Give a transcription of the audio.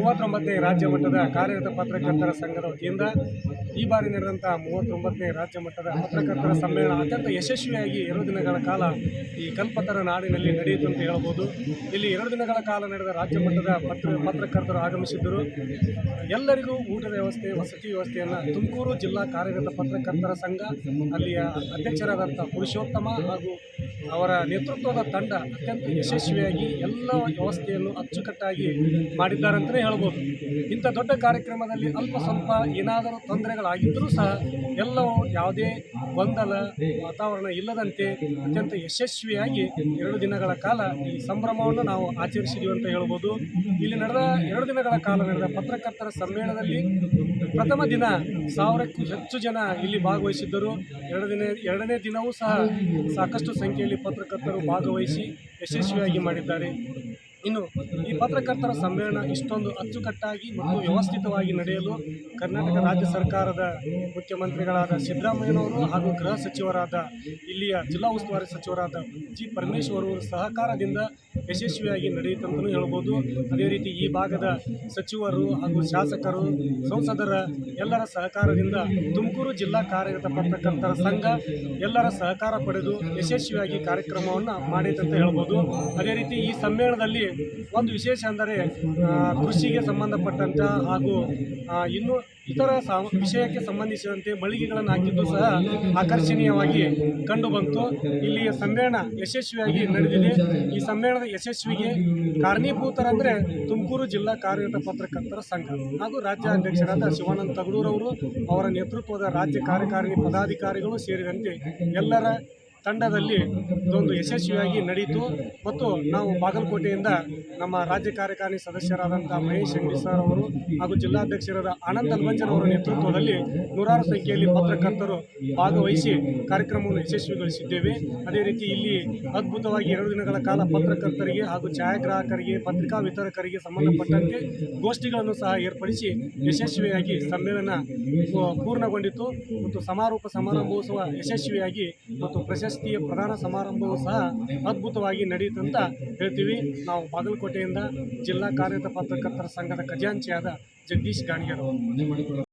ಮೂವತ್ತೊಂಬತ್ತನೇ ರಾಜ್ಯ ಮಟ್ಟದ ಕಾರ್ಯರತ ಪತ್ರಕರ್ತರ ಸಂಘದ ವತಿಯಿಂದ ಈ ಬಾರಿ ನಡೆದಂಥ ಮೂವತ್ತೊಂಬತ್ತನೇ ರಾಜ್ಯ ಮಟ್ಟದ ಪತ್ರಕರ್ತರ ಸಮ್ಮೇಳನ ಅತ್ಯಂತ ಯಶಸ್ವಿಯಾಗಿ ಎರಡು ದಿನಗಳ ಕಾಲ ಈ ಕಲ್ಪತರ ನಾಡಿನಲ್ಲಿ ನಡೆಯಿತು ಅಂತ ಹೇಳ್ಬೋದು. ಇಲ್ಲಿ ಎರಡು ದಿನಗಳ ಕಾಲ ನಡೆದ ರಾಜ್ಯ ಮಟ್ಟದ ಪತ್ರ, ಪತ್ರಕರ್ತರು ಆಗಮಿಸಿದ್ದರು. ಎಲ್ಲರಿಗೂ ಊಟದ ವ್ಯವಸ್ಥೆ, ವಸತಿ ವ್ಯವಸ್ಥೆಯನ್ನು ತುಮಕೂರು ಜಿಲ್ಲಾ ಕಾರ್ಯರತ ಪತ್ರಕರ್ತರ ಸಂಘ, ಅಲ್ಲಿಯ ಅಧ್ಯಕ್ಷರಾದಂಥ ಪುರುಷೋತ್ತಮ ಹಾಗೂ ಅವರ ನೇತೃತ್ವದ ತಂಡ ಅತ್ಯಂತ ಯಶಸ್ವಿಯಾಗಿ ಎಲ್ಲ ವ್ಯವಸ್ಥೆಯನ್ನು ಅಚ್ಚುಕಟ್ಟಾಗಿ ಮಾಡಿದ್ದಾರೆ ಅಂತಲೇ ಹೇಳ್ಬೋದು. ಇಂಥ ದೊಡ್ಡ ಕಾರ್ಯಕ್ರಮದಲ್ಲಿ ಅಲ್ಪ ಸ್ವಲ್ಪ ಏನಾದರೂ ತೊಂದರೆಗಳಾಗಿದ್ದರೂ ಸಹ ಎಲ್ಲವೂ ಯಾವುದೇ ಗೊಂದಲ, ವಾತಾವರಣ ಇಲ್ಲದಂತೆ ಅತ್ಯಂತ ಯಶಸ್ವಿಯಾಗಿ ಎರಡು ದಿನಗಳ ಕಾಲ ಈ ಸಂಭ್ರಮವನ್ನು ನಾವು ಆಚರಿಸಿದ್ದೀವಿ ಅಂತ ಹೇಳ್ಬೋದು. ಇಲ್ಲಿ ನಡೆದ ಎರಡು ದಿನಗಳ ಕಾಲ ನಡೆದ ಪತ್ರಕರ್ತರ ಸಮ್ಮೇಳನದಲ್ಲಿ ಪ್ರಥಮ ದಿನ ಸಾವಿರಕ್ಕೂ ಹೆಚ್ಚು ಜನ ಇಲ್ಲಿ ಭಾಗವಹಿಸಿದ್ದರು. ಎರಡು ದಿನ, ಎರಡನೇ ದಿನವೂ ಸಹ ಸಾಕಷ್ಟು ಸಂಖ್ಯೆಯಲ್ಲಿ ಪತ್ರಕರ್ತರು ಭಾಗವಹಿಸಿ ಯಶಸ್ವಿಯಾಗಿ ಮಾಡಿದ್ದಾರೆ. ಇನ್ನು ಈ ಪತ್ರಕರ್ತರ ಸಮ್ಮೇಳನ ಇಷ್ಟೊಂದು ಅಚ್ಚುಕಟ್ಟಾಗಿ ಮತ್ತು ವ್ಯವಸ್ಥಿತವಾಗಿ ನಡೆಯಲು ಕರ್ನಾಟಕ ರಾಜ್ಯ ಸರ್ಕಾರದ ಮುಖ್ಯಮಂತ್ರಿಗಳಾದ ಸಿದ್ದರಾಮಯ್ಯನವರು ಹಾಗೂ ಗೃಹ ಸಚಿವರಾದ ಇಲ್ಲಿಯ ಜಿಲ್ಲಾ ಉಸ್ತುವಾರಿ ಸಚಿವರಾದ ಜಿ ಪರಮೇಶ್ವರ್ ಅವರು ಸಹಕಾರದಿಂದ ಯಶಸ್ವಿಯಾಗಿ ನಡೆಯಿತಂತಲೂ ಹೇಳ್ಬೋದು. ಅದೇ ರೀತಿ ಈ ಭಾಗದ ಸಚಿವರು ಹಾಗೂ ಶಾಸಕರು, ಸಂಸದರ ಎಲ್ಲರ ಸಹಕಾರದಿಂದ ತುಮಕೂರು ಜಿಲ್ಲಾ ಕಾರ್ಯರತ ಪತ್ರಕರ್ತರ ಸಂಘ ಎಲ್ಲರ ಸಹಕಾರ ಪಡೆದು ಯಶಸ್ವಿಯಾಗಿ ಕಾರ್ಯಕ್ರಮವನ್ನು ಮಾಡಿದಂತ ಹೇಳ್ಬೋದು. ಅದೇ ರೀತಿ ಈ ಸಮ್ಮೇಳನದಲ್ಲಿ ಒಂದು ವಿಶೇಷ ಅಂದರೆ ಕೃಷಿಗೆ ಸಂಬಂಧಪಟ್ಟಂತ ಹಾಗೂ ಇನ್ನು ಇತರ ಸಾ, ವಿಷಯಕ್ಕೆ ಸಂಬಂಧಿಸಿದಂತೆ ಮಳಿಗೆಗಳನ್ನು ಹಾಕಿದ್ದು ಸಹ ಆಕರ್ಷಣೀಯವಾಗಿ ಕಂಡು ಬಂತು ಇಲ್ಲಿಯ ಸಮ್ಮೇಳನ ಯಶಸ್ವಿಯಾಗಿ ನಡೆದಿದೆ. ಈ ಸಮ್ಮೇಳನದ ಯಶಸ್ವಿಗೆ ಕಾರಣೀಭೂತರಂದರೆ ತುಮಕೂರು ಜಿಲ್ಲಾ ಕಾರ್ಯರತ ಪತ್ರಕರ್ತರ ಸಂಘ ಹಾಗೂ ರಾಜ್ಯ ಅಧ್ಯಕ್ಷರಾದ ಶಿವಾನಂದ ತಗಡೂರವರು ಅವರ ನೇತೃತ್ವದ ರಾಜ್ಯ ಕಾರ್ಯಕಾರಿಣಿ ಪದಾಧಿಕಾರಿಗಳು ಸೇರಿದಂತೆ ಎಲ್ಲರ ತಂಡದಲ್ಲಿ ಇದೊಂದು ಯಶಸ್ವಿಯಾಗಿ ನಡೆಯಿತು ಮತ್ತು ನಾವು ಬಾಗಲಕೋಟೆಯಿಂದ ನಮ್ಮ ರಾಜ್ಯ ಕಾರ್ಯಕಾರಿ ಸದಸ್ಯರಾದಂಥ ಮಹೇಶ್ ಅಂಗಡಿ ಸರ್ ಅವರು ಹಾಗೂ ಜಿಲ್ಲಾಧ್ಯಕ್ಷರಾದ ಆನಂದ್ ಅಲ್ವಂಜನ್ ಅವರ ನೇತೃತ್ವದಲ್ಲಿ ನೂರಾರು ಸಂಖ್ಯೆಯಲ್ಲಿ ಪತ್ರಕರ್ತರು ಭಾಗವಹಿಸಿ ಕಾರ್ಯಕ್ರಮವನ್ನು ಯಶಸ್ವಿಗೊಳಿಸಿದ್ದೇವೆ. ಅದೇ ರೀತಿ ಇಲ್ಲಿ ಅದ್ಭುತವಾಗಿ ಎರಡು ದಿನಗಳ ಕಾಲ ಪತ್ರಕರ್ತರಿಗೆ ಹಾಗೂ ಛಾಯಾಗ್ರಾಹಕರಿಗೆ, ಪತ್ರಿಕಾ ವಿತರಕರಿಗೆ ಸಂಬಂಧಪಟ್ಟಂತೆ ಗೋಷ್ಠಿಗಳನ್ನು ಸಹ ಏರ್ಪಡಿಸಿ ಯಶಸ್ವಿಯಾಗಿ ಸಮ್ಮೇಳನ ಪೂರ್ಣಗೊಂಡಿತು. ಮತ್ತು ಸಮಾರೋಪ ಸಮಾರಂಭೋತ್ಸವ ಯಶಸ್ವಿಯಾಗಿ ಮತ್ತು ಪ್ರಶಸ್ತಿಯ ಪ್ರಧಾನ ಸಮಾರಂಭವೂ ಸಹ ಅದ್ಭುತವಾಗಿ ನಡೆಯಿತಂತ ಹೇಳ್ತೀವಿ. ನಾವು ಬಾಗಲಕೋಟೆಯಿಂದ ಜಿಲ್ಲಾ ಕಾರ್ಯತ ಪತ್ರಕರ್ತರ ಸಂಘದ ಖಜಾಂಚಿಯಾದ ಜಗದೀಶ್ ಗಾಣಿಗರ್.